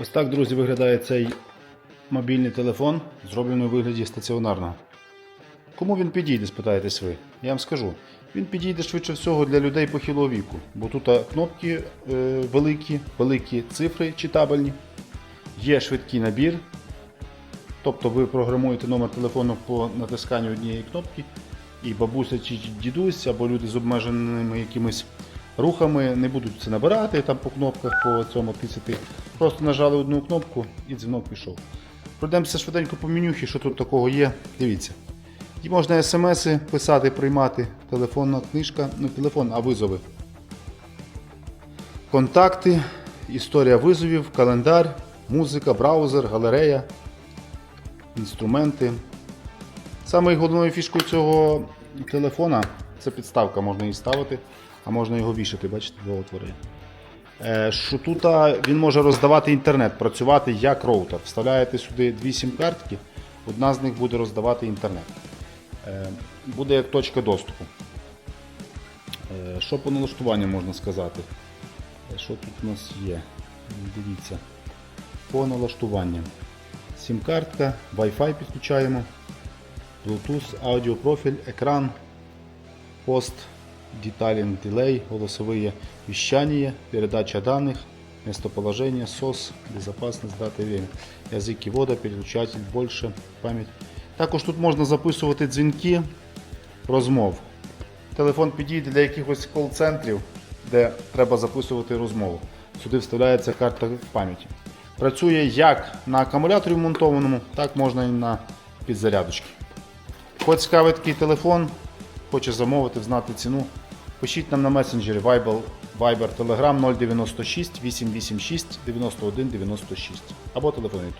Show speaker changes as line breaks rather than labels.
Ось так, друзі, виглядає цей мобільний телефон, зроблений у вигляді стаціонарного. Кому він підійде, спитаєтесь ви? Я вам скажу. Він підійде швидше всього для людей похилого віку, бо тут кнопки е, великі, великі цифри читабельні, є швидкий набір. Тобто ви програмуєте номер телефону по натисканню однієї кнопки, і бабуся чи дідусь або люди з обмеженими якимись рухами не будуть це набирати там по кнопках по цьому пісяти. Просто нажали одну кнопку і дзвінок пішов. Пройдемося швиденько по менюхі, що тут такого є. Дивіться. І можна смс писати, приймати, телефонна книжка, не телефон, а визови. Контакти, історія визовів, календар, музика, браузер, галерея, інструменти. Саме головною фішкою цього телефона це підставка, можна її ставити, а можна його вішати, бачите, два отвори. Е, Що тут він може роздавати інтернет, працювати як роутер. Вставляєте сюди дві сім-картки, одна з них буде роздавати інтернет. Е, Буде як точка доступу. Е, Що по налаштуванню можна сказати? Що тут у нас є? Дивіться. По налаштуванням. Сім-картка, Wi-Fi підключаємо, Bluetooth, аудіопрофіль, екран, пост, деталінг, дилей, голосовые вещание, передача данных, местоположение, SOS, безопасность, дата и время, язик і вода, переключатель, больше, пам'ять. Також тут можна записувати дзвінки розмов. Телефон підійде для якихось кол-центрів, де треба записувати розмову. Сюди вставляється карта пам'яті. Працює як на акумуляторі вмонтованому, так можна і на підзарядочці. Хоч цікавий такий телефон, хоче замовити, знати ціну. Пишіть нам на месенджері Viber, Viber Telegram 096 886 91 96 або телефонуйте.